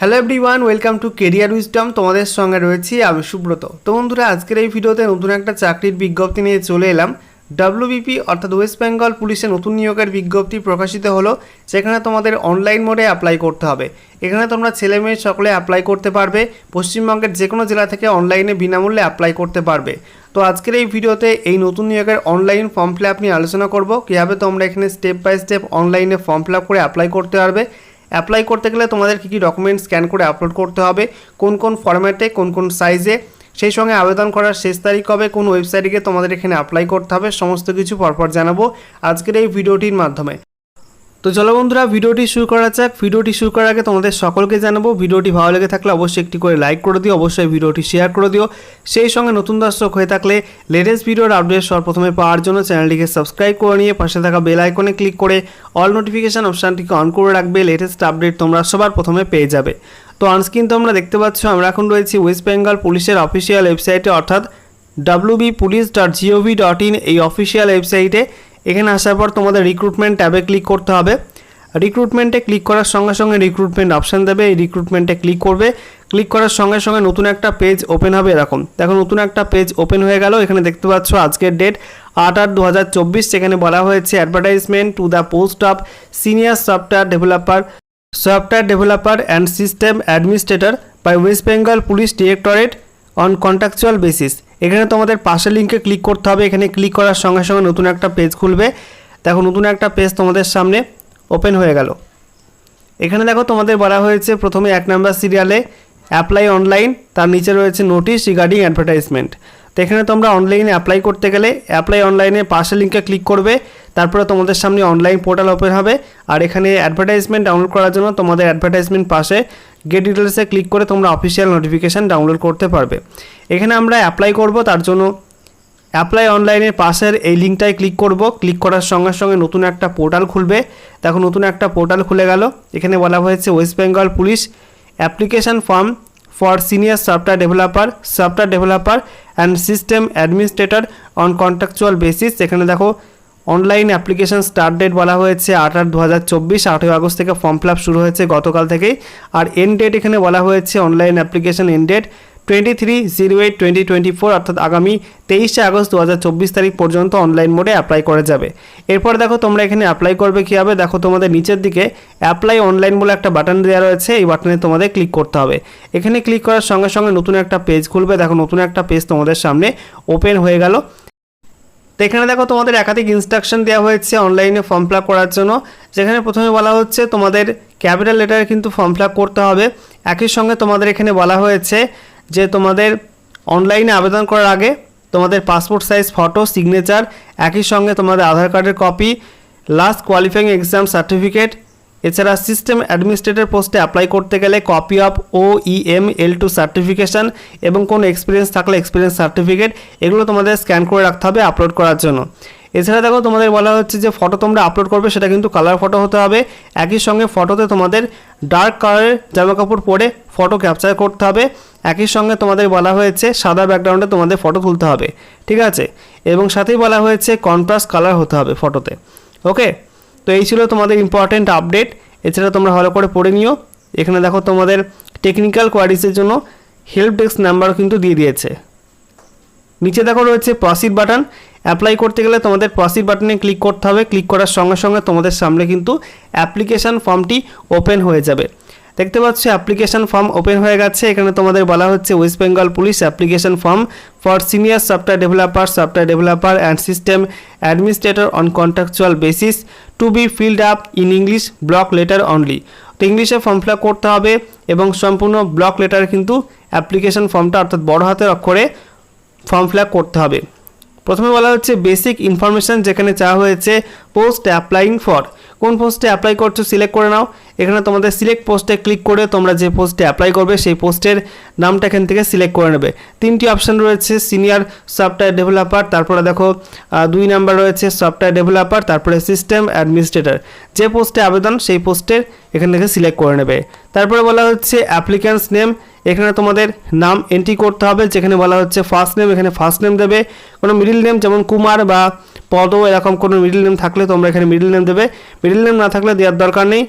Hello everyone welcome to career wisdom তোমাদের সঙ্গে রয়েছি আমি সুব্রত। তো বন্ধুরা, আজকের এই ভিডিওতে নতুন একটা চাকরির বিজ্ঞপ্তি নিয়ে চলে এলাম। ডাব্লিউবিপি অর্থাৎ ওয়েস্ট বেঙ্গল পুলিশে নতুন নিয়োগের বিজ্ঞপ্তি প্রকাশিত হলো সেখানে তোমাদের অনলাইন মোডে অ্যাপ্লাই করতে হবে। এখানে তোমরা ছেলে মেয়ে সকলে অ্যাপ্লাই করতে পারবে, পশ্চিমবঙ্গের যে কোনো জেলা থেকে অনলাইনে বিনামূল্যে অ্যাপ্লাই করতে পারবে। তো আজকের এই ভিডিওতে এই নতুন নিয়োগের অনলাইন ফর্ম ফিল আপ নিয়ে আলোচনা করব, কীভাবে তোমরা এখানে স্টেপ বাই স্টেপ অনলাইনে ফর্ম ফিল আপ করে অ্যাপ্লাই করতে পারবে অ্যাপ্লাই করতে গেলে তোমাদের কী কী ডকুমেন্ট স্ক্যান করে আপলোড করতে হবে, কোন কোন ফরম্যাটে কোন কোন সাইজে সেই সঙ্গে আবেদন করার শেষ তারিখ হবে কোন ওয়েবসাইটে গিয়ে তোমাদের এখানে অ্যাপ্লাই করতে হবে, সমস্ত কিছু পরপর জানাব আজকের এই ভিডিওটির মাধ্যমে। তো চলো বন্ধুরা, ভিডিওটি শুরু করা যাক। ভিডিওটি শুরু করার আগে তোমাদের সকলকে জানাব, ভিডিওটি ভালো লেগে থাকলে অবশ্যই একটি করে লাইক করে দিও, অবশ্যই ভিডিওটি শেয়ার করে দিও। সেই সঙ্গে নতুন দর্শক হয়ে থাকলে লেটেস্ট ভিডিওর আপডেট সর্বপ্রথমে পাওয়ার জন্য চ্যানেলটিকে সাবস্ক্রাইব করে নিয়ে পাশে থাকা বেল আইকনে ক্লিক করে অল নোটিফিকেশান অপশানটিকে অন করে রাখবে লেটেস্ট আপডেট তোমরা সবার প্রথমে পেয়ে যাবে। তো অনস্ক্রিন তোমরা দেখতে পাচ্ছ, আমরা এখন রয়েছি ওয়েস্ট বেঙ্গল পুলিশের অফিসিয়াল ওয়েবসাইটে অর্থাৎ WB police dot GOV dot in এই অফিসিয়াল ওয়েবসাইটে এখানে আসার পর তোমাদের রিক্রুটমেন্ট ট্যাবে ক্লিক করতে হবে। রিক্রুটমেন্টে ক্লিক করার সঙ্গে সঙ্গে রিক্রুটমেন্ট অপশান দেবে। এই রিক্রুটমেন্টে ক্লিক করবে। ক্লিক করার সঙ্গে সঙ্গে নতুন একটা পেজ ওপেন হবে এরকম। দেখো, নতুন একটা পেজ ওপেন হয়ে গেল। এখানে দেখতে পাচ্ছ আজকের ডেট আট আট দু হাজার চব্বিশ। সেখানে বলা হয়েছে advertisement to the post of senior software developer software developer and system administrator by West Bengal police directorate on contractual basis এখানে তোমাদের পাশের লিঙ্কে ক্লিক করতে হবে। এখানে ক্লিক করার সঙ্গে সঙ্গে নতুন একটা পেজ খুলবে। দেখো, নতুন একটা পেজ তোমাদের সামনে ওপেন হয়ে গেল। এখানে দেখো, তোমাদের বলা হয়েছে প্রথমে এক নাম্বার সিরিয়ালে অ্যাপ্লাই অনলাইন তার নিচে রয়েছে নোটিশ রিগার্ডিং অ্যাডভার্টাইজমেন্ট তো এখানে তোমরা অনলাইনে অ্যাপ্লাই করতে গেলে অ্যাপ্লাই অনলাইনে পাশে লিঙ্কে ক্লিক করবে, তারপরে তোমাদের সামনে অনলাইন পোর্টাল ওপেন হবে। আর এখানে অ্যাডভার্টাইজমেন্ট ডাউনলোড করার জন্য তোমাদের অ্যাডভার্টাইজমেন্ট পাশে গেট ডিটেলসে ক্লিক করে তোমরা অফিসিয়াল নোটিফিকেশান ডাউনলোড করতে পারবে। এখানে আমরা অ্যাপ্লাই করব, তার জন্য অ্যাপ্লাই অনলাইনের পাশের এই লিঙ্কটায় ক্লিক করব। ক্লিক করার সঙ্গে সঙ্গে নতুন একটা পোর্টাল খুলবে। দেখো নতুন একটা পোর্টাল খুলে গেল। এখানে বলা হয়েছে West Bengal police application form for senior software developer software developer and system administrator on contractual basis এখানে দেখো অনলাইন অ্যাপ্লিকেশন স্টার্ট ডেট বলা হয়েছে আট আট দু হাজার চব্বিশ আটই আগস্ট থেকে ফর্ম ফিল আপ শুরু হয়েছে গতকাল থেকেই। আর এন্ড ডেট এখানে বলা হয়েছে online application end date twenty three zero eight twenty twenty four অর্থাৎ আগামী তেইশে আগস্ট দু হাজার চব্বিশ তারিখ পর্যন্ত অনলাইন মোডে অ্যাপ্লাই করা যাবে। এরপর দেখো তোমরা এখানে অ্যাপ্লাই করবে কীভাবে দেখো তোমাদের নিচের দিকে অ্যাপ্লাই অনলাইন বলে একটা বাটন দেওয়া রয়েছে, এই বাটনে তোমাদের ক্লিক করতে হবে। এখানে ক্লিক করার সঙ্গে সঙ্গে নতুন একটা পেজ খুলবে। দেখো নতুন একটা পেজ তোমাদের সামনে ওপেন হয়ে গেল। তো এখানে দেখো তোমাদের একাধিক ইনস্ট্রাকশন দেওয়া হয়েছে অনলাইনে ফর্ম ফিল করার জন্য। যেখানে প্রথমে বলা হচ্ছে তোমাদের ক্যাপিটাল লেটারে কিন্তু ফর্ম ফিল করতে হবে। একই সঙ্গে তোমাদের এখানে বলা হয়েছে যে তোমাদের অনলাইনে আবেদন করার আগে তোমাদের পাসপোর্ট সাইজ ফটো সিগনেচার একই সঙ্গে তোমাদের আধার কার্ডের copy last qualifying exam certificate এছাড়া সিস্টেম অ্যাডমিনিস্ট্রেটর পোস্টে অ্যাপ্লাই করতে গেলে copy of O E M L two certification এবং কোনো এক্সপিরিয়েন্স থাকলে এক্সপিরিয়েন্স সার্টিফিকেট এগুলো তোমাদের স্ক্যান করে রাখতে হবে আপলোড করার জন্য। এছাড়া দেখো তোমাদের বলা হচ্ছে যে ফটো তোমরা আপলোড করবে, সেটা কিন্তু কালার ফটো হতে হবে। একই সঙ্গে ফটোতে তোমাদের ডার্ক কালারের জামা কাপড় পরে ফটো ক্যাপচার করতে হবে। একই সঙ্গে তোমাদের বলা হয়েছে সাদা ব্যাকগ্রাউন্ডে তোমাদের ফটো তুলতে হবে। ঠিক আছে? এবং সাথেই বলা হয়েছে কন্ট্রাস্ট কালার হতে হবে ফটোতে ওকে তো এই ছিল তোমাদের ইম্পর্টেন্ট আপডেট এছাড়া তোমরা ভালো করে পড়ে নিও। এখানে দেখো তোমাদের টেকনিক্যাল কোয়ারিজের জন্য হেল্প ডেস্ক নাম্বারও কিন্তু দিয়ে দিয়েছে। নিচে দেখো রয়েছে প্রসিড বাটন অ্যাপ্লাই করতে গেলে তোমাদের প্রসিড বাটনে ক্লিক করতে হবে। ক্লিক করার সঙ্গে সঙ্গে তোমাদের সামনে কিন্তু অ্যাপ্লিকেশান ফর্মটি ওপেন হয়ে যাবে। দেখতে পাচ্ছ অ্যাপ্লিকেশান ফর্ম ওপেন হয়ে গেছে। এখানে তোমাদের বলা হচ্ছে West Bengal police application form for senior software developer software developer and system administrator on contractual basis to be filled up in English block letter only তো ইংলিশে ফর্ম ফিল করতে হবে এবং সম্পূর্ণ ব্লক লেটার কিন্তু অ্যাপ্লিকেশান ফর্মটা অর্থাৎ বড় হাতের অক্ষরে ফর্ম ফিল করতে হবে। প্রথমে বলা হচ্ছে বেসিক ইনফরমেশান যেখানে চাওয়া হয়েছে পোস্ট অ্যাপ্লাইং ফর কোন পোস্টে অ্যাপ্লাই করছ সিলেক্ট করে নাও। এখানে তোমাদের সিলেক্ট পোস্টে ক্লিক করে তোমরা যে পোস্টে অ্যাপ্লাই করবে, সেই পোস্টের নামটা এখান থেকে সিলেক্ট করে নেবে। তিনটি অপশান রয়েছে সিনিয়র সফটওয়্যার ডেভেলপার তারপরে দেখো দুই নাম্বার রয়েছে সফটওয়্যার ডেভেলপার তারপরে সিস্টেম অ্যাডমিনিস্ট্রেটর যে পোস্টে আবেদন, সেই পোস্টের এখান থেকে সিলেক্ট করে নেবে। তারপরে বলা হচ্ছে অ্যাপ্লিক্যান্টস নেম এখানে তোমাদের নাম এন্ট্রি করতে হবে, যেখানে বলা হচ্ছে ফার্স্ট নেম এখানে ফার্স্ট নেম দেবে। কোনো মিডিল নেম যেমন কুমার বা পদ, এরকম কোনো মিডিল নেম থাকলে তোমরা এখানে মিডিল নেম দেবে। মিডিল নেম না থাকলে দেওয়ার দরকার নেই।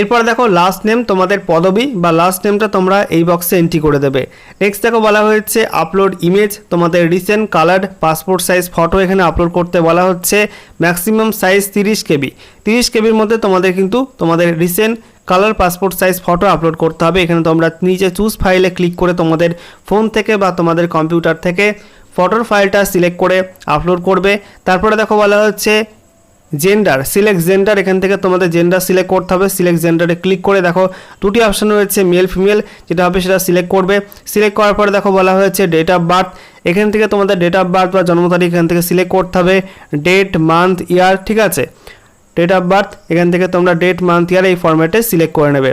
এরপর দেখো লাস্ট নেম তোমাদের পদবি বা লাস্ট নেমটা তোমরা এই বক্সে এন্ট্রি করে দেবে। নেক্সট দেখো বলা হয়েছে আপলোড ইমেজ তোমাদের recent coloured passport size photo এখানে আপলোড করতে বলা হচ্ছে। ম্যাক্সিমাম সাইজ তিরিশ কেবি। তিরিশ কেবির মধ্যে তোমাদের কিন্তু তোমাদের recent colour passport size photo upload করতে হবে। এখানে তোমরা নিচে চুজ ফাইলে ক্লিক করে তোমাদের ফোন থেকে বা তোমাদের কম্পিউটার থেকে ফটোর ফাইলটা সিলেক্ট করে আপলোড করবে। তারপরে দেখো বলা হচ্ছে জেন্ডার সিলেক্ট জেন্ডার এখান থেকে তোমাদের জেন্ডার সিলেক্ট করতে হবে সিলেক্ট জেন্ডারে ক্লিক করে দেখো, দুটি অপশান রয়েছে মেল ফিমেল যেটা হবে সেটা সিলেক্ট করবে সিলেক্ট করার পরে দেখো বলা হয়েছে ডেট অফ বার্থ এখান থেকে তোমাদের ডেট অফ বার্থ বা জন্ম তারিখ এখান থেকে সিলেক্ট করতে হবে ডেট মান্থ ইয়ার ঠিক আছে? ডেট অফ বার্থ এখান থেকে তোমরা ডেট মান্থ ইয়ার এই ফরম্যাটে সিলেক্ট করে নেবে।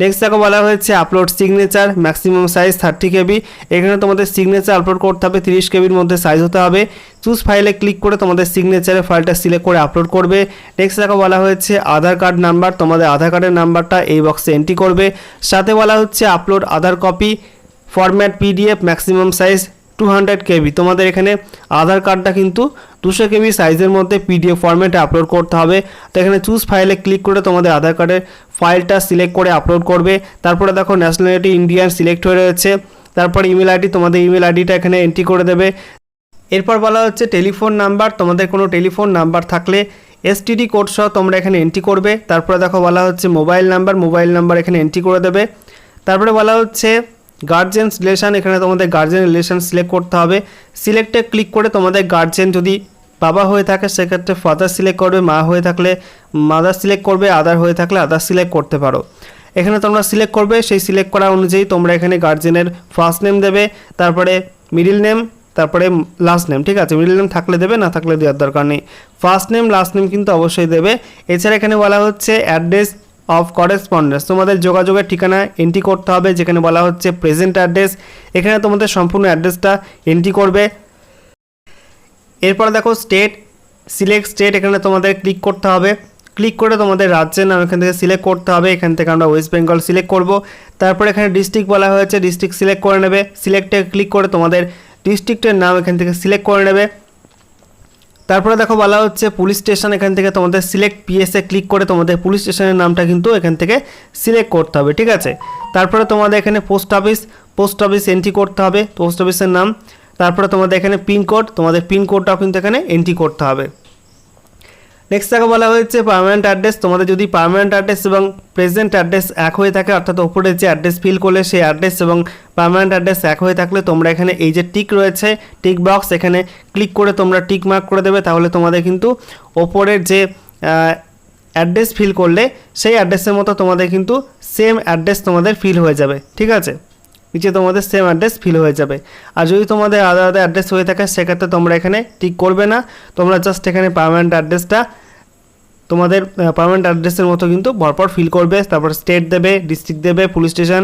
নেক্সট দেখো বলা হয়েছে upload signature maximum size thirty KB এখানে তোমাদের সিগনেচার আপলোড করতে হবে, তিরিশ কেবির মধ্যে সাইজ হতে হবে। চুজ ফাইলে ক্লিক করে তোমাদের সিগনেচারের ফাইলটা সিলেক্ট করে আপলোড করবে। নেক্সট দেখো বলা হয়েছে আধার কার্ড নাম্বার তোমাদের আধার কার্ডের নাম্বারটা এই বক্সে এন্ট্রি করবে। সাথে বলা হচ্ছে upload Aadhaar copy format PDF maximum size two hundred KB তোমাদের এখানে আধার কার্ডটা কিন্তু দুশো কেবি সাইজের মধ্যে পিডিএফ ফরম্যাটে আপলোড করতে হবে। তো এখানে চুজ ফাইলে ক্লিক করে তোমাদের আধার কার্ডের ফাইলটা সিলেক্ট করে আপলোড করবে। তারপরে দেখো ন্যাশনালিটি ইন্ডিয়ান সিলেক্ট হয়ে রয়েছে। তারপরে ইমেল আইডি তোমাদের ইমেল আইডিটা এখানে এন্ট্রি করে দেবে। এরপর বলা হচ্ছে টেলিফোন নাম্বার তোমাদের কোনো টেলিফোন নাম্বার থাকলে এসটিডি কোড সহ তোমরা এখানে এন্ট্রি করবে। তারপরে দেখো বলা হচ্ছে মোবাইল নাম্বার মোবাইল নাম্বার এখানে এন্ট্রি করে দেবে। তারপরে বলা হচ্ছে গার্জেন্স রিলেশন এখানে তোমাদের গার্জেন রিলেশন সিলেক্ট করতে হবে। সিলেক্টে ক্লিক করে তোমাদের গার্জেন যদি বাবা হয়ে থাকে, সেক্ষেত্রে ফাদার সিলেক্ট করবে, মা হয়ে থাকলে মাদার সিলেক্ট করবে আদার হয়ে থাকলে আদার সিলেক্ট করতে পারো। এখানে তোমরা সিলেক্ট করবে, সেই সিলেক্ট করা অনুযায়ী তোমরা এখানে গার্জেনের ফার্স্ট নেম দেবে, তারপরে মিডিল নেম তারপরে লাস্ট নেম ঠিক আছে? মিডিল নেম থাকলে দেবে, না থাকলে দেওয়ার দরকার নেই। ফার্স্ট নেম লাস্ট নেম কিন্তু অবশ্যই দেবে। এছাড়া এখানে বলা হচ্ছে অ্যাড্রেস অফ করেসপন্ডেন্স তোমাদের যোগাযোগের ঠিকানা এন্ট্রি করতে হবে, যেখানে বলা হচ্ছে প্রেজেন্ট অ্যাড্রেস এখানে তোমাদের সম্পূর্ণ অ্যাড্রেসটা এন্ট্রি করবে। এরপর দেখো স্টেট সিলেক্ট স্টেট এখানে তোমাদের ক্লিক করতে হবে। ক্লিক করে তোমাদের রাজ্যের নাম এখান থেকে সিলেক্ট করতে হবে। এখান থেকে আমরা ওয়েস্ট বেঙ্গল সিলেক্ট করব। তারপর এখানে ডিস্ট্রিক্ট বলা হয়েছে ডিস্ট্রিক্ট সিলেক্ট করে নেবে। সিলেক্টে ক্লিক করে তোমাদের ডিস্ট্রিক্টের নাম এখান থেকে সিলেক্ট করে নেবে। তারপরে দেখো বলা হচ্ছে পুলিশ স্টেশন এখান থেকে তোমাদের সিলেক্ট পিএসএ ক্লিক করে তোমাদের পুলিশ স্টেশনের নামটা কিন্তু এখান থেকে সিলেক্ট করতে হবে, ঠিক আছে? তারপরে তোমাদের এখানে post office post office entry করতে হবে পোস্ট অফিসের নাম। তারপরে তোমাদের এখানে পিনকোড তোমাদের পিনকোডটাও কিন্তু এখানে এন্ট্রি করতে হবে। নেক্সট দেখো বলা হয়েছে পার্মানেন্ট অ্যাড্রেস তোমাদের যদি পার্মানেন্ট অ্যাড্রেস এবং প্রেজেন্ট অ্যাড্রেস এক হয়ে থাকে, অর্থাৎ ওপরে যে অ্যাড্রেস ফিল করলে সেই অ্যাড্রেস এবং পার্মানেন্ট অ্যাড্রেস এক হয়ে থাকলে তোমরা এখানে এই যে টিক রয়েছে টিক বক্স এখানে ক্লিক করে তোমরা টিক মার্ক করে দেবে, তাহলে তোমাদের কিন্তু ওপরের যে অ্যাড্রেস ফিল করলে সেই অ্যাড্রেসের মতো তোমাদের কিন্তু সেম অ্যাড্রেস তোমাদের ফিল হয়ে যাবে, ঠিক আছে? নিচে তোমাদের সেম অ্যাড্রেস ফিল হয়ে যাবে। আর যদি তোমাদের আলাদা আলাদা অ্যাড্রেস হয়ে থাকে, সেক্ষেত্রে তোমরা এখানে টিক করবে না, তোমরা জাস্ট এখানে পার্মানেন্ট অ্যাড্রেসটা তোমাদের পারমানেন্ট অ্যাড্রেসের মতো কিন্তু পরপর ফিল করবে, তারপর স্টেট দেবে ডিস্ট্রিক্ট দেবে police station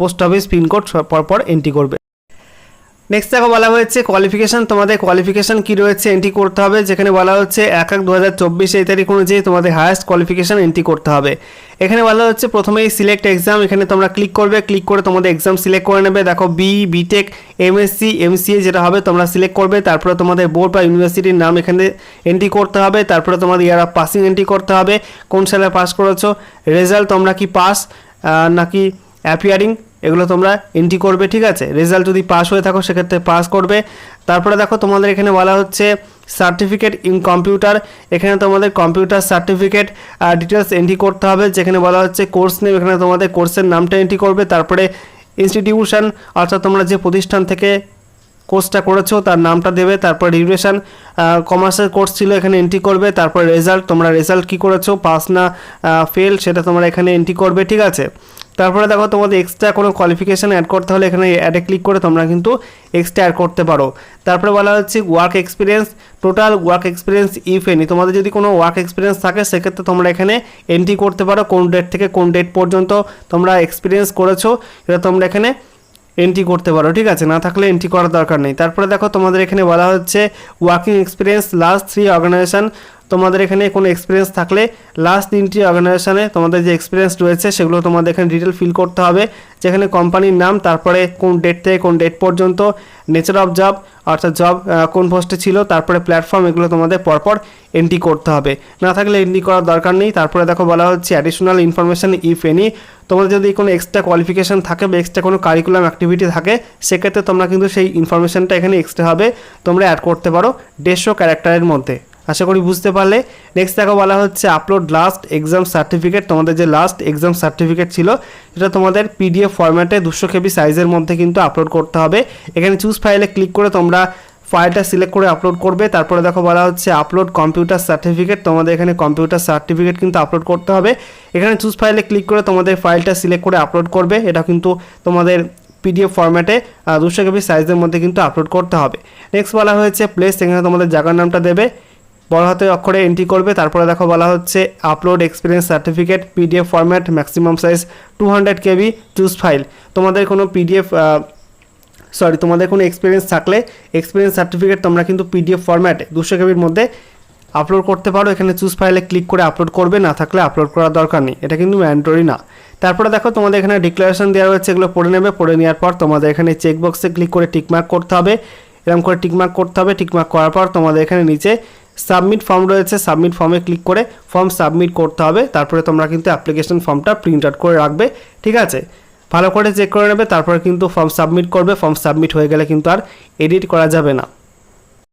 post office pincode পরপর এন্ট্রি করবে। নেক্সট দেখো বলা হয়েছে কোয়ালিফিকেশান তোমাদের কোয়ালিফিকেশান কী রয়েছে এন্ট্রি করতে হবে। যেখানে বলা হচ্ছে এক এক দু হাজার চব্বিশ এই তারিখ অনুযায়ী তোমাদের হায়েস্ট কোয়ালিফিকেশান এন্ট্রি করতে হবে। এখানে বলা হচ্ছে প্রথমেই সিলেক্ট এক্সাম এখানে তোমরা ক্লিক করবে ক্লিক করে তোমাদের এক্সাম সিলেক্ট করে নেবে। দেখো বি বিটেক এমএসসি এমসিএ যেটা হবে, তোমরা সিলেক্ট করবে। তারপরে তোমাদের বোর্ড বা ইউনিভার্সিটির নাম এখানে এন্ট্রি করতে হবে। তারপরে তোমাদের ইয়ার অফ পাসিং এন্ট্রি করতে হবে। কোন সালে পাস করেছ? রেজাল্ট তোমরা কি পাস নাকি অ্যাপিয়ারিং এগুলো তোমরা এন্ট্রি করবে, ঠিক আছে? রেজাল্ট যদি পাস হয়ে থাকো, সেক্ষেত্রে পাস করবে। তারপরে দেখো, তোমাদের এখানে বলা হচ্ছে সার্টিফিকেট ইন কম্পিউটার এখানে তোমাদের কম্পিউটার সার্টিফিকেট ডিটেলস এন্ট্রি করতে হবে। যেখানে বলা হচ্ছে কোর্স নেম এখানে তোমাদের কোর্সের নামটা এন্ট্রি করবে। তারপরে ইনস্টিটিউশন অর্থাৎ তোমরা যে প্রতিষ্ঠান থেকে কোর্সটা করেছ, তার নামটা দেবে। তারপর ডিউরেশন কমার্সের কোর্স ছিল, এখানে এন্ট্রি করবে। তারপর রেজাল্ট তোমরা রেজাল্ট কী করেছ? পাস না ফেল সেটা তোমরা এখানে এন্ট্রি করবে, ঠিক আছে? তারপরে দেখো তোমাদের এক্সট্রা কোনো কোয়ালিফিকেশান অ্যাড করতে হলে এখানে অ্যাডে ক্লিক করে তোমরা কিন্তু এক্সট্রা অ্যাড করতে পারো। তারপরে বলা হচ্ছে work experience total work experience if any তোমাদের যদি কোনো ওয়ার্ক এক্সপিরিয়েন্স থাকে, সেক্ষেত্রে তোমরা এখানে এন্ট্রি করতে পারো, কোন ডেট থেকে কোন ডেট পর্যন্ত তোমরা এক্সপিরিয়েন্স করেছ, এটা তোমরা এখানে এন্ট্রি করতে পারো, ঠিক আছে? না থাকলে এন্ট্রি করার দরকার নেই। তারপরে দেখো তোমাদের এখানে বলা হচ্ছে working experience last three organisation তোমাদের এখানে কোনো এক্সপিরিয়েন্স থাকলে লাস্ট তিনটি অর্গানাইজেশনে তোমাদের যে এক্সপিরিয়েন্স রয়েছে সেগুলো তোমাদের এখানে ডিটেল ফিল করতে হবে। যেখানে কোম্পানির নাম, তারপরে কোন ডেট থেকে কোন ডেট পর্যন্ত নেচার অফ জব অর্থাৎ জব কোন পোস্টে ছিল, তারপরে প্ল্যাটফর্ম এগুলো তোমাদের পরপর এন্ট্রি করতে হবে। না থাকলে এন্ট্রি করার দরকার নেই। তারপরে দেখো বলা হচ্ছে অ্যাডিশনাল ইনফরমেশান ইফ এনি তোমাদের যদি কোনো এক্সট্রা কোয়ালিফিকেশান থাকে বা এক্সট্রা কোনো কারিকুলাম অ্যাক্টিভিটি থাকে, সেক্ষেত্রে তোমরা কিন্তু সেই ইনফরমেশানটা এখানে এক্সট্রা হবে তোমরা অ্যাড করতে পারো। দেড়শো ক্যারেক্টারের মধ্যে। আশা করি বুঝতে পারলে। নেক্সট দেখো বলা হচ্ছে আপলোড লাস্ট এক্সাম সার্টিফিকেট তোমাদের যে লাস্ট এক্সাম সার্টিফিকেট ছিল, সেটা তোমাদের পিডিএফ ফরম্যাটে দুশো কেবি সাইজের মধ্যে কিন্তু আপলোড করতে হবে। এখানে চুজ ফাইলে ক্লিক করে তোমরা ফাইলটা সিলেক্ট করে আপলোড করবে। তারপরে দেখো বলা হচ্ছে আপলোড কম্পিউটার সার্টিফিকেট তোমাদের এখানে কম্পিউটার সার্টিফিকেট কিন্তু আপলোড করতে হবে। এখানে চুজ ফাইলে ক্লিক করে তোমাদের ফাইলটা সিলেক্ট করে আপলোড করবে। এটা কিন্তু তোমাদের পিডিএফ ফরম্যাটে দুশো কেবি সাইজের মধ্যে কিন্তু আপলোড করতে হবে। নেক্সট বলা হয়েছে প্লেস এখানে তোমাদের জায়গার নামটা দেবে। বড় হাতের অক্ষরে এন্ট্রি করবে। তারপরে দেখো বলা হচ্ছে upload experience certificate PDF format maximum size two hundred KB choose file তোমাদের কোনো পিডিএফ সরি তোমাদের কোনো এক্সপিরিয়েন্স থাকলে এক্সপিরিয়েন্স সার্টিফিকেট তোমরা কিন্তু পিডিএফ ফরম্যাটে দুশো কেবির মধ্যে আপলোড করতে পারো। এখানে চুজ ফাইলে ক্লিক করে আপলোড করবে, না থাকলে আপলোড করার দরকার নেই। এটা কিন্তু ম্যান্ডরি না। তারপরে দেখো, তোমাদের এখানে ডিক্লারেশন দেওয়া রয়েছে, এগুলো পড়ে নেবে। পড়ে নেওয়ার পর তোমাদের এখানে চেকবক্সে ক্লিক করে টিকমার্ক করতে হবে। এরকম করে টিকমার্ক করতে হবে। টিকমার্ক করার পর তোমাদের এখানে নিচে সাবমিট ফর্ম রয়েছে, সাবমিট ফর্মে ক্লিক করে ফর্ম সাবমিট করতে হবে। তারপরে তোমরা কিন্তু অ্যাপ্লিকেশন ফর্মটা প্রিন্ট আউট করে রাখবে, ঠিক আছে? ভালো করে চেক করে নেবে, তারপরে কিন্তু ফর্ম সাবমিট করবে। ফর্ম সাবমিট হয়ে গেলে কিন্তু আর এডিট করা যাবে না।